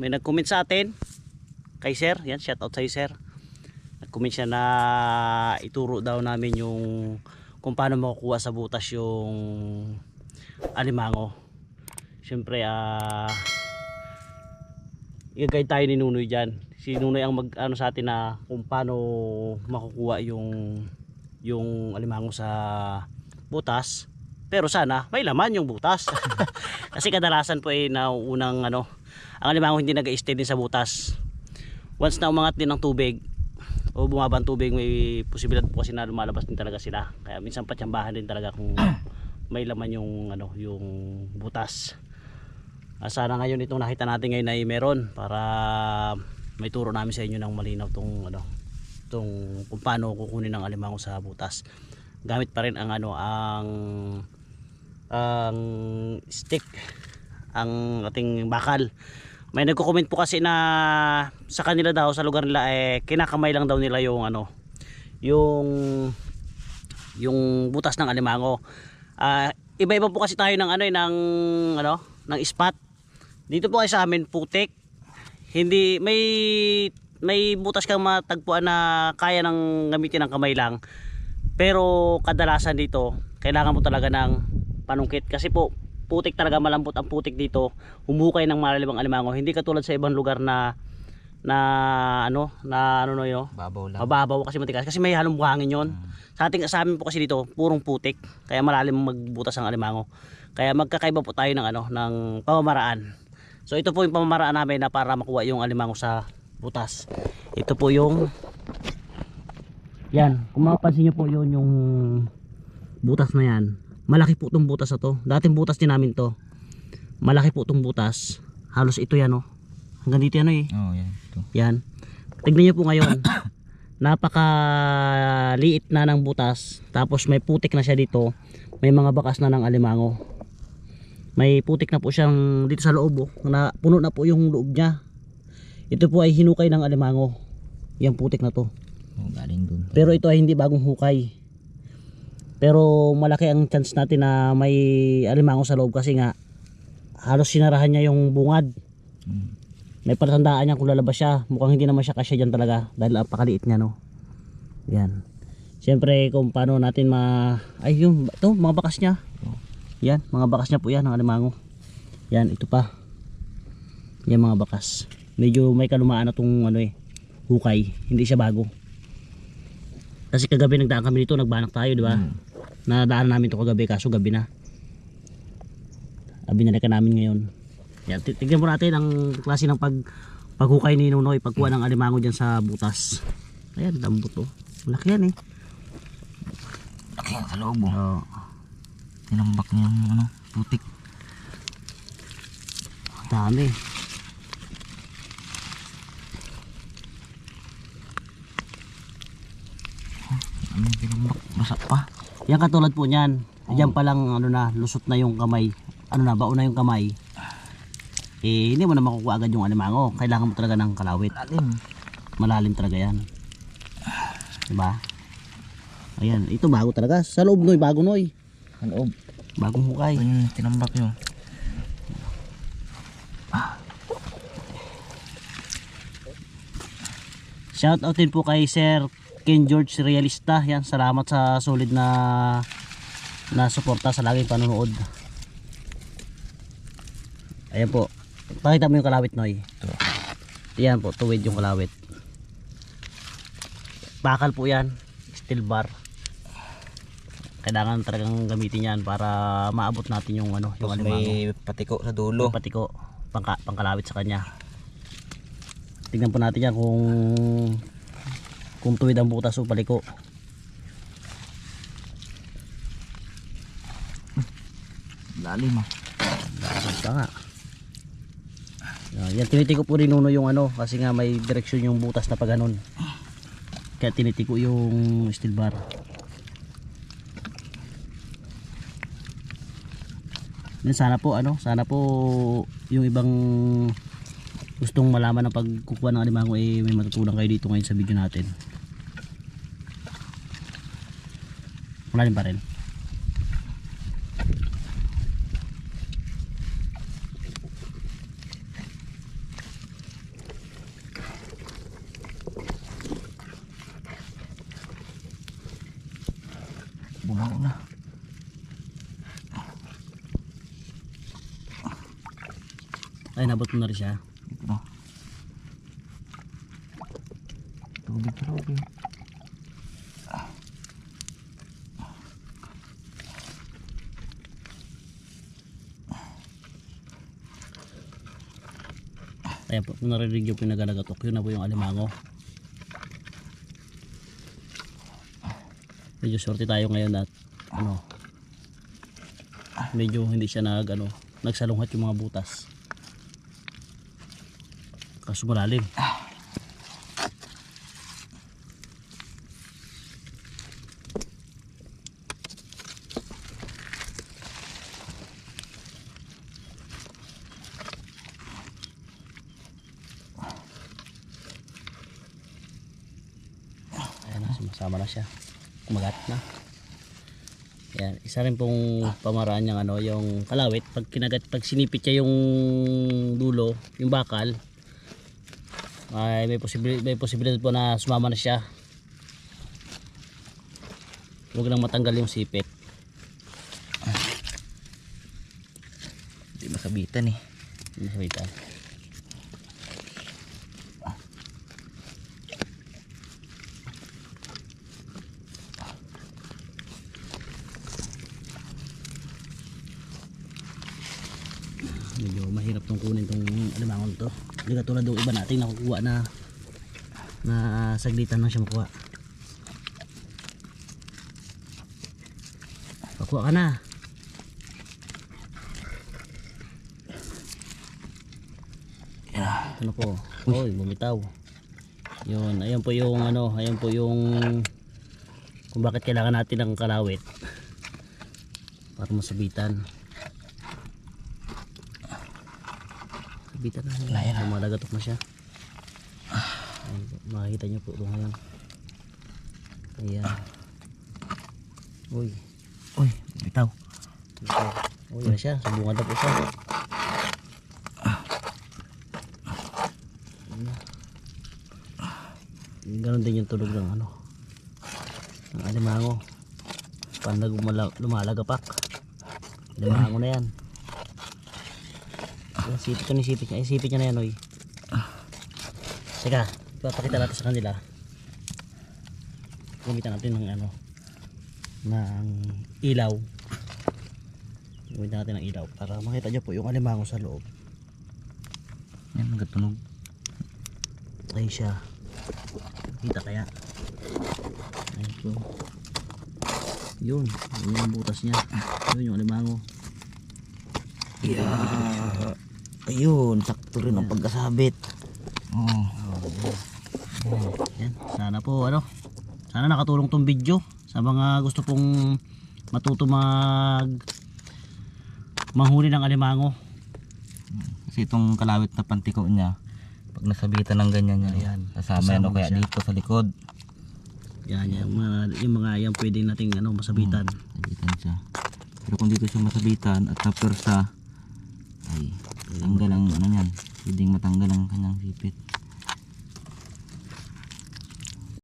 may nag-comment sa atin. Kay sir. Yan shout out sa sir. Nag-comment siya na ituro daw namin yung kung paano makukuha sa butas yung alimango. Syempre ah i-guide tayo ni Nunoy dyan. Si Nunoy ang mag ano sa atin na kung paano makukuha yung yung alimango sa butas. Pero sana may laman yung butas. Kasi kadalasan po ay nauunang ano ang alimango hindi nag-stay din sa butas. Once na umangat din ng tubig o bumaba ang tubig may posibilidad po kasi na lumalabas din talaga sila. Kaya minsan patsambahan din talaga kung may laman yung ano yung butas. Ah, sana ngayon itong nakita natin ngayon ay meron para may turo namin sa inyo ng malinaw tong ano tong kung paano kukunin ng alimango sa butas. Gamit pa rin ang ano ang ang stick ang ating bakal. May nagko-comment po kasi na sa kanila daw sa lugar nila eh kinakamay lang daw nila yung ano yung yung butas ng alimango. Ah, iba-iba po kasi tayo ng ano eh, ng ano ng spot. Dito po ay sa amin putik. Hindi may may butas kang matagpuan na kaya nang gamitin ng kamay lang. Pero kadalasan dito kailangan mo talaga ng panungkit. Kasi po putik talaga malambot ang putik dito. Humuhukay ng malalimang alimango. Hindi katulad sa ibang lugar na na ano na ano no yun? Babaw lang. mababaw kasi matigas. Kasi may halong buhangin yon sa ating sa amin po kasi dito purong putik. Kaya malalim magbutas ang alimango. Kaya magkakaiba po tayo ng ano ng pamamaraan. So ito po yung pamamaraan namin na para makuha yung alimango sa butas. Ito po yung yan. Kung mapapansin nyo po yun yung butas na yan malaki po itong butas na to dating butas din namin to malaki po itong butas halos ito yan oh hanggang dito yan oh eh Oh, yan. Ito. yan. Tignan niyo po ngayon. Napaka liit na ng butas. Tapos may putik na siya dito. May mga bakas na ng alimango. May putik na po siyang dito sa loob. Oh, na puno na po yung loob niya. Ito po ay hinukay ng alimango. Yung putik na to. Oh, galing dun. Pero ito ay hindi bagong hukay. Pero malaki ang chance natin na may alimango sa loob kasi nga halos sinarahan niya yung bungad. Hmm. May palatandaan niya kung lalabas siya. Mukhang hindi naman siya kasya dyan talaga dahil napakaliit niya no. Yan. Siyempre kung paano natin ma... Ay yung ito mga bakas niya. Yan mga bakas niya po yan ng alimango. Yan ito pa. Yan mga bakas. Medyo may kalumaan na tong ano eh. Hukay. Hindi siya bago. Kasi kagabi nagdaan kami dito, nagbanak tayo, di ba? Hmm. Nadaan namin to kagabi kaso gabi na. Abi na namin ngayon. Yan, ti- tignan mo natin ang klase ng pag paghukay ni Nunoy pagkuha ng alimango diyan sa butas. Ayan, lambot oh. Malaki yan eh. Laki yan sa loob oh. Tinambak niya yung ano, putik. Dami. Ano tinambak? Basa pa. Yan katulad po niyan. Diyan pa lang ano na, lusot na yung kamay. Ano na, baon na yung kamay. Eh, hindi mo na makukuha agad yung alimango. Kailangan mo talaga ng kalawit. Lalim. Malalim talaga yan. Diba? Ayan, ito bago talaga. Sa loob noy, bago noy. Sa loob. Bagong hukay. Ito yung tinambak nyo. Shout out din po kay Sir Ken George Realista. Yan, salamat sa solid na na suporta sa laging panonood. Ayan po. Pakita mo yung kalawit noy. Ito. Yan po, tuwid yung kalawit. Bakal po yan. Steel bar. Kailangan talagang gamitin yan para maabot natin yung ano, yung alimango. may patiko sa dulo. pati ko pangka, pangkalawit sa kanya tingnan po natin yan kung kung tuwid ang butas o paliko. Lalim ah. basta nga. Yan, yan tinitiko po rin nuno yung ano kasi nga may direksyon yung butas na pag ganun kaya tinitiko yung steel bar. Yan sana po ano sana po yung ibang gustong malaman ng pagkukuha ng alimango eh may matutunan kayo dito ngayon sa video natin malalim pa rin bumaw na. Ay nabot na rin siya. Ito na. Tubig tubig. Ayan po, kung narinig yung pinagalagatok, yun na po yung alimango. Medyo sorte tayo ngayon at ano, medyo hindi siya nag, ano, nagsalunghat yung mga butas. Kaso malalim. Ayan na, sumasama na siya. Kumagat na. Ayan, isa rin pong pamaraan niyang ano, yung kalawit. Pag kinagat, pag sinipit niya yung dulo, yung bakal, ay may posibilidad, may posibilidad po na sumama na siya. Huwag lang matanggal yung sipit. Hindi makabitan eh. Masawita. Medyo mahirap tong kunin tong alimangon to. Hindi katulad ng iba nating nakukuha na na saglitan lang siya makuha. Pakuha ka na. ano po oy bumitaw yun ayan po yung ano ayan po yung kung bakit kailangan natin ng kalawit para masabitan sabitan na Ayan na. lumalagatok na siya. Ayan makikita nyo po ito ngayon ayan. Uy. Uy, bitaw. ito. uy yan siya? Sumbungan na po siya. Ganon din yung tulog ng ano ng alimango. Pag nagumala- lumalagapak alimango na yan Yan, sipit ko ni sipit niya ay sipit niya na yan oy teka papakita natin sa kanila gamitan natin ng ano ng ilaw gamitan natin ng ilaw para makita nyo po yung alimango sa loob Yan, nagatunog. Ayun siya. Kita kaya. Ayun po. Yun. Yun yung butas niya. Yun yung alimango. Yeah. Ayun, sakto rin ang pagkasabit. Oh. Yan. Sana po ano. Sana nakatulong tong video sa mga gusto pong matuto mag manghuli ng alimango. Kasi itong kalawit na pantiko niya, pag nasabitan ng ganyan yan, Ayan. kasama yan o kaya siya. dito sa likod. Yan, yung mga, yung mga yan pwede nating ano, masabitan. Sabitan siya. Pero kung dito siya masabitan at napersa, ay tanggal ang ano yan. Pwedeng matanggal ang kanyang sipit.